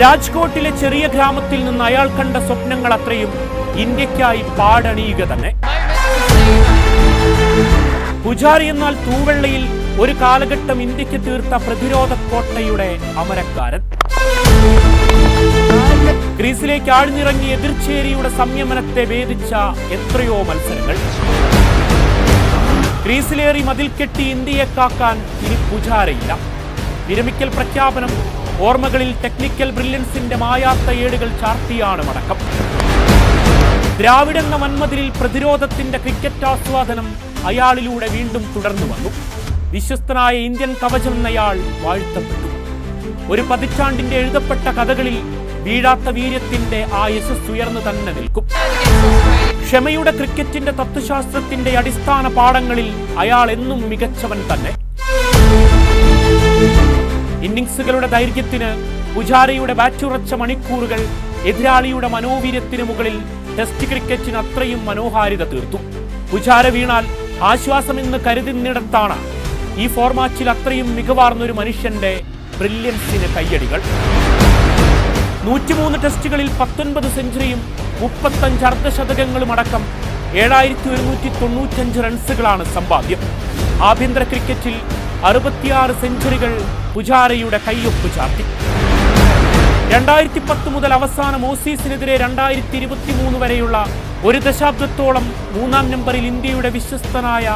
രാജ്കോട്ടിലെ ചെറിയ ഗ്രാമത്തിൽ നിന്ന് അയാൾ കണ്ട സ്വപ്നങ്ങൾ അത്രയും ഇന്ത്യക്കായി പാടണിയുക തന്നെ. പുജാരി എന്നാൽ തൂവെള്ളയിൽ ഒരു കാലഘട്ടം ഇന്ത്യയ്ക്ക് തീർത്ത പ്രതിരോധ കോട്ടയുടെ അമരക്കാരൻ. ക്രീസിലേക്ക് ആഴ്ന്നിറങ്ങി എതിർച്ചേരിയുടെ സംയമനത്തെ വേദിച്ച എത്രയോ മത്സരങ്ങൾ. ക്രീസിലേറി മതിൽ കെട്ടി ഇന്ത്യയെ കാക്കാൻ ഇനി പുജാരയില്ല. വിരമിക്കൽ പ്രഖ്യാപനം ഓർമ്മകളിൽ ടെക്നിക്കൽ ബ്രില്യൻസിന്റെ മായാത്ത ഏടുകൾ ചാർത്തിയാണ് മടക്കം. ദ്രാവിഡെന്ന വന്മതിലിൽ പ്രതിരോധത്തിന്റെ ക്രിക്കറ്റ് ആസ്വാദനം അയാളിലൂടെ വീണ്ടും തുടർന്നു വന്നു. വിശ്വസ്തനായ ഇന്ത്യൻ കവചം എന്നയാൾ വാഴ്ത്തപ്പെട്ടു. ഒരു പതിറ്റാണ്ടിന്റെ എഴുതപ്പെട്ട കഥകളിൽ വീഴാത്ത വീര്യത്തിന്റെ ആ യശസ് ഉയർന്നു തന്നെ നിൽക്കും. ക്ഷമയുടെ ക്രിക്കറ്റിന്റെ തത്വശാസ്ത്രത്തിന്റെ അടിസ്ഥാന പാഠങ്ങളിൽ അയാൾ എന്നും മികച്ചവൻ തന്നെ. ഇന്നിംഗ്സുകളുടെ ദൈർഘ്യത്തിന് പുജാരയുടെ ബാറ്റുറച്ച മണിക്കൂറുകൾ എതിരാളിയുടെ മനോവീര്യത്തിന് മുകളിൽ ടെസ്റ്റ് ക്രിക്കറ്റിന് അത്രയും മനോഹാരിത തീർത്തു. പുജാര വീണാൽ ആശ്വാസമെന്ന് കരുതുന്നിടത്താണ് ഈ ഫോർമാറ്റിൽ അത്രയും മികവാർന്നൊരു മനുഷ്യന്റെ ബ്രില്യൻസിന് കയ്യടികൾ. നൂറ്റിമൂന്ന് ടെസ്റ്റുകളിൽ പത്തൊൻപത് സെഞ്ചുറിയും മുപ്പത്തഞ്ച് അർദ്ധശതകങ്ങളും അടക്കം ഏഴായിരത്തി ഒരുന്നൂറ്റി തൊണ്ണൂറ്റഞ്ച് റൺസുകളാണ് സമ്പാദ്യം ആഭ്യന്തര ക്രിക്കറ്റിൽ അറുപത്തിയാറ് സെഞ്ചുറികൾ പുജാരയുടെ കൈയൊപ്പ് ചാർത്തി. രണ്ടായിരത്തി പത്ത് മുതൽ അവസാനം ഓസീസിനെതിരെ രണ്ടായിരത്തി ഇരുപത്തി മൂന്ന് വരെയുള്ള ഒരു ദശാബ്ദത്തോളം മൂന്നാം നമ്പറിൽ ഇന്ത്യയുടെ വിശ്വസ്തനായ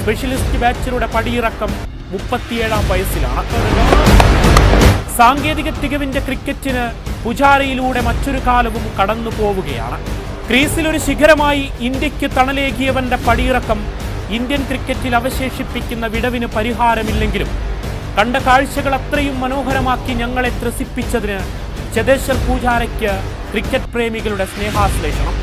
സ്പെഷ്യലിസ്റ്റ് ബാച്ചറുടെ പടിയിറക്കം മുപ്പത്തിയേഴാം വയസ്സിലാണ്. സാങ്കേതിക തികവിന്റെ ക്രിക്കറ്റിന് പുജാരയിലൂടെ മറ്റൊരു കാലവും കടന്നു പോവുകയാണ്. ക്രീസിൽ ഒരു ശിഖരമായി ഇന്ത്യയ്ക്ക് തണലേകിയവന്റെ പടിയിറക്കം ഇന്ത്യൻ ക്രിക്കറ്റിൽ അവശേഷിപ്പിക്കുന്ന വിടവിന് പരിഹാരമില്ലെങ്കിലും കണ്ട കാഴ്ചകൾ അത്രയും മനോഹരമാക്കി ഞങ്ങളെ ത്രസിപ്പിച്ചതിന് ചെതേശ്വർ പൂജാരയ്ക്ക് ക്രിക്കറ്റ് പ്രേമികളുടെ സ്നേഹാശ്ലേഷണം.